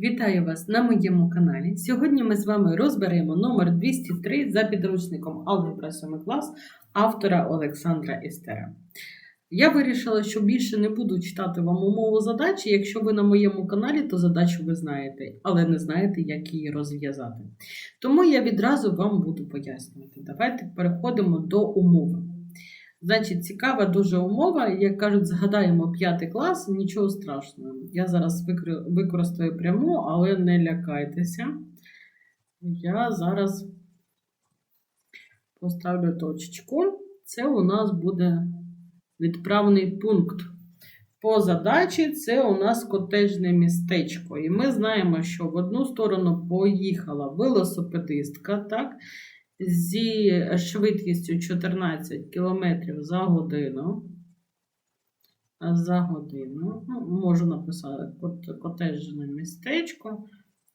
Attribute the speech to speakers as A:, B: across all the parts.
A: Вітаю вас на моєму каналі. Сьогодні ми з вами розберемо номер 203 за підручником Алгебра 7 клас автора Олександра Істера. Я вирішила, що більше не буду читати вам умову задачі. Якщо ви на моєму каналі, то задачу ви знаєте, але не знаєте, як її розв'язати. Тому я відразу вам буду пояснювати. Давайте переходимо до умови. Значить, цікава дуже умова. Як кажуть, згадаємо п'ятий клас, нічого страшного. Я зараз використаю пряму, але не лякайтеся. Я зараз поставлю точечку. Це у нас буде відправний пункт. По задачі це у нас котежне містечко. І ми знаємо, що в одну сторону поїхала велосипедистка, так? Зі швидкістю 14 км за годину. За годину. Ну, можу написати кот- котеджне містечко.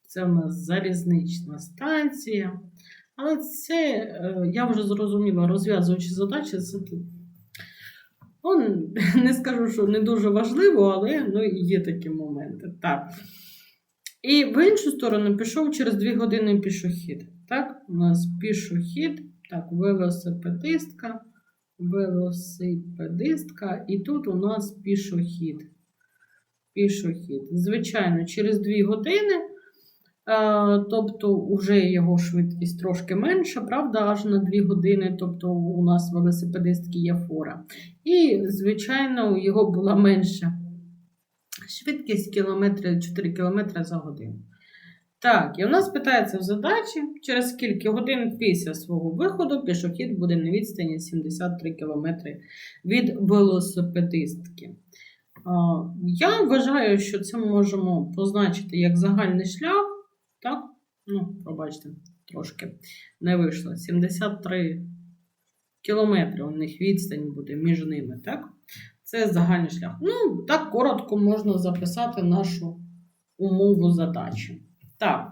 A: Це у нас залізнична станція. Але це, е, я вже зрозуміла, розв'язуючи задачі, це тут. Ну, не скажу, що не дуже важливо, але ну, є такі моменти. Так. І в іншу сторону пішов через 2 години пішохід. Так, у нас пішохід, так, велосипедистка, велосипедистка, і тут у нас пішохід. Пішохід. Звичайно, через 2 години, е, тобто вже його швидкість трошки менша, правда, аж на 2 години, тобто у нас велосипедистки є фора. І, звичайно, його була менша швидкість кілометри, 4 км за годину. Так, і у нас питається в задачі, через скільки годин після свого виходу пішохід буде на відстані 73 км від велосипедистки. Я вважаю, що це ми можемо позначити як загальний шлях. Так? Ну, пробачте, трошки не вийшло. 73 кілометри у них відстань буде між ними, так? Це загальний шлях. Ну, так коротко можна записати нашу умову задачі. Так.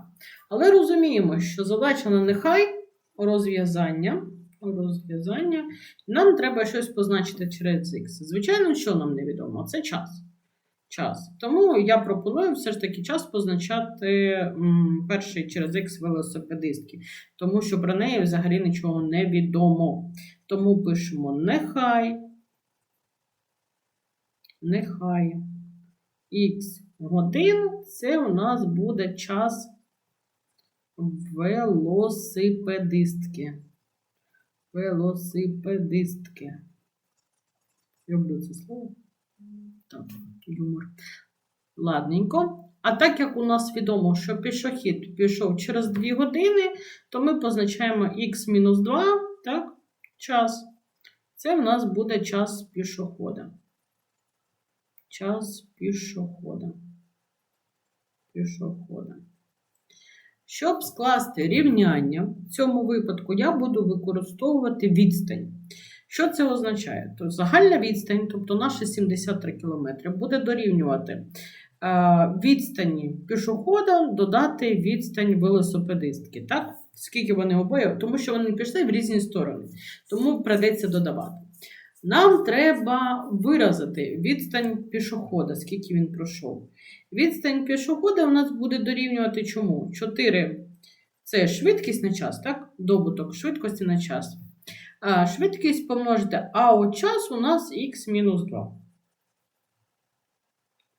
A: Але розуміємо, що задача на нехай розв'язання. розв'язання. Нам треба щось позначити через X. Звичайно, що нам невідомо? Це час. Час. Тому я пропоную все ж таки час позначати м, перший через X велосипедистки, тому що про неї взагалі нічого не відомо. Тому пишемо нехай. Нехай х годин це у нас буде час велосипедистки. Велосипедистки. Люблю це слово. Так, юмор. Ладненько. А так як у нас відомо, що пішохід пішов через 2 години, то ми позначаємо х-2, так, час. Це в нас буде час пішохода. Час пішохода. Пішохода. Щоб скласти рівняння, в цьому випадку я буду використовувати відстань. Що це означає? То загальна відстань, тобто наші 73 км, буде дорівнювати е, відстані пішохода додати відстань велосипедистки. Так? Скільки вони обоє, тому що вони пішли в різні сторони. Тому придеться додавати. Нам треба виразити відстань пішохода, скільки він пройшов. Відстань пішохода у нас буде дорівнювати чому? 4 це швидкість на час, так? Добуток швидкості на час. А швидкість помножити, а от час у нас х-2.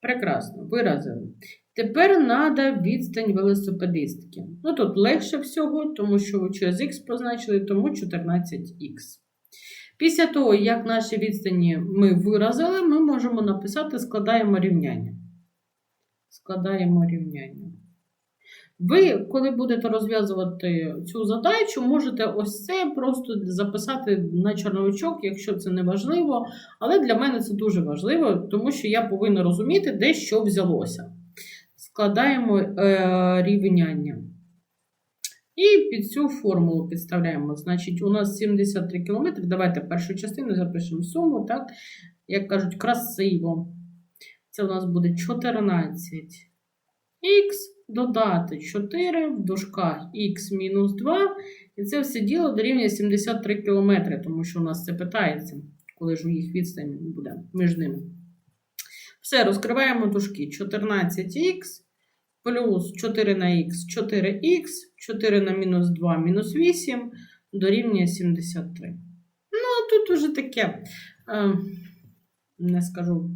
A: Прекрасно, виразили. Тепер треба відстань велосипедистки. Ну тут легше всього, тому що через х позначили, тому 14х. Після того, як наші відстані ми виразили, ми можемо написати, складаємо рівняння. Складаємо рівняння. Ви, коли будете розв'язувати цю задачу, можете ось це просто записати на чорновичок, якщо це не важливо. Але для мене це дуже важливо, тому що я повинна розуміти, де що взялося. Складаємо е, рівняння. І під цю формулу підставляємо. Значить, у нас 73 км. Давайте першу частину запишемо суму, так? Як кажуть, красиво. Це у нас буде 14 х додати 4 в дужках х мінус 2. І це все діло дорівнює 73 км, тому що у нас це питається, коли ж у їх відстань буде між ними. Все, розкриваємо дужки. 14х плюс 4 на х 4х, 4 на мінус 2 мінус 8 дорівнює 73. Ну, тут уже таке, е, не скажу,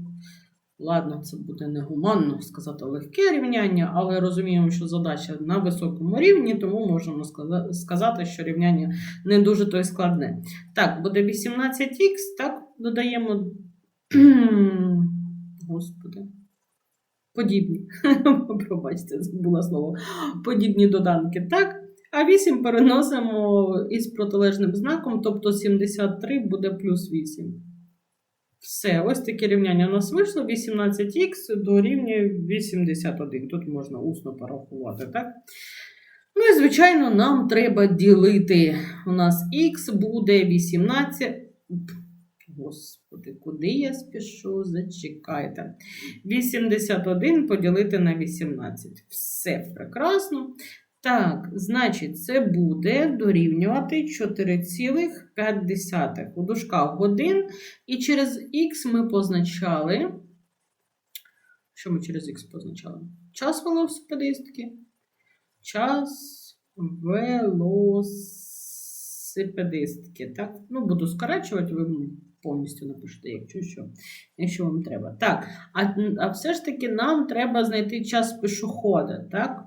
A: ладно, це буде негуманно сказати легке рівняння, але розуміємо, що задача на високому рівні, тому можемо сказати, що рівняння не дуже то й складне. Так, буде 18х, так, додаємо. Господи. Подібні. Пробачте, забула слово. Подібні доданки. Так. А 8 переносимо із протилежним знаком, тобто 73 буде плюс 8. Все, ось таке рівняння у нас вийшло. 18х дорівнює 81. Тут можна усно порахувати, так? Ну і, звичайно, нам треба ділити. У нас х буде 18. Господи, куди я спішу? Зачекайте. 81 поділити на 18. Все прекрасно. Так, значить, це буде дорівнювати 4,5 у дужках годин. І через х ми позначали. Що ми через х позначали? Час велосипедистки. Час велосипедистки. Так, ну, буду скорачувати, ви повністю напишете, якщо що, якщо вам треба. Так, а, а все ж таки нам треба знайти час пішохода, так?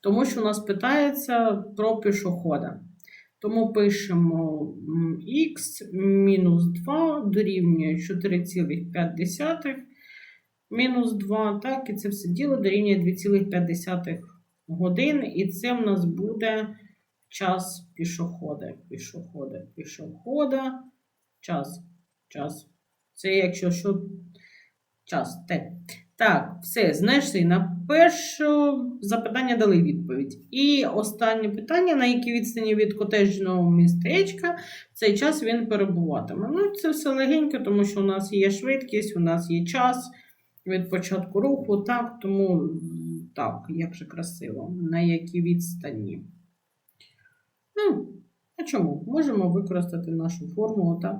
A: Тому що у нас питається про пішохода. Тому пишемо х мінус 2 дорівнює 4,5 мінус 2, так, і це все діло дорівнює 2,5 години, і це в нас буде час пішохода. Пішохода, пішохода, час, час. Це якщо що, час, те. Так, все, знайшли. На перше запитання дали відповідь. І останнє питання, на якій відстані від котеджного містечка цей час він перебуватиме. Ну, це все легенько, тому що у нас є швидкість, у нас є час від початку руху, так, тому так, як же красиво, на якій відстані. Ну, а чому? Можемо використати нашу формулу, так?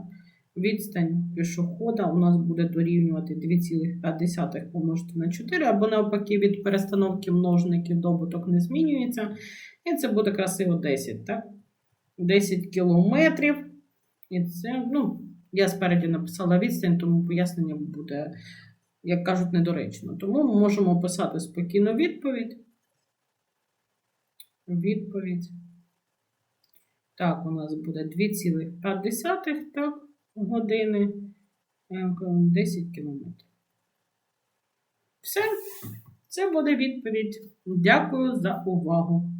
A: Відстань пішохода у нас буде дорівнювати 2,5 помножити на 4, або навпаки, від перестановки множників добуток не змінюється. І це буде красиво 10, так? 10 кілометрів. І це, ну, я спереді написала відстань, тому пояснення буде, як кажуть, недоречно. Тому ми можемо писати спокійно відповідь. Відповідь. Так, у нас буде 2,5, так години 10 кілометрів. Все, це буде відповідь. Дякую за увагу.